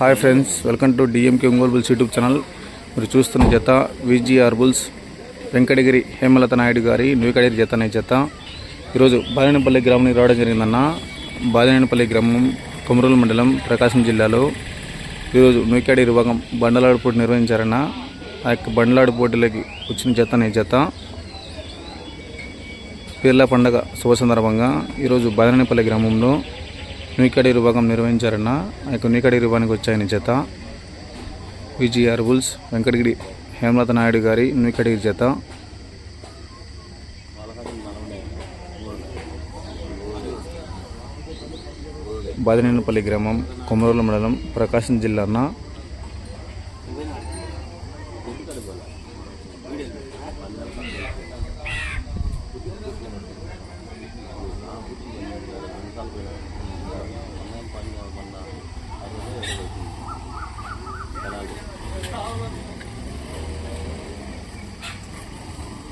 Hi friends welcome to DMK Ongole bulls YouTube channel మీరు చూస్తున్న జత విజిఆర్ బుల్స్ వెంకటగిరి హేమలత నాయుడు గారి నూకడిగిరి జత అనే జత. ఈరోజు బాలినేపల్లి గ్రామానికి రావడం జరిగిందన్న. బాలినేపల్లి గ్రామం కొమరూలు మండలం ప్రకాశం జిల్లాలో. ఈరోజు నూకాడి విభాగం బండలాడు పోటీ నిర్వహించారన్న. ఆ యొక్క బండలాడు పోటీలకి వచ్చిన జత అనే జత. పీర్ల పండగ శుభ సందర్భంగా ఈరోజు బాదనేపల్లి గ్రామంలో నూకడి విభాగం నిర్వహించారన్న ఆ యొక్క నూకడి విభాగానికి వచ్చాయని చేత విజిఆర్ బుల్స్ వెంకటగిరి హేమలత నాయుడు గారి నూకడి చేత బాదినేనపల్లి గ్రామం కొమరోల మండలం ప్రకాశం జిల్లా అన్న.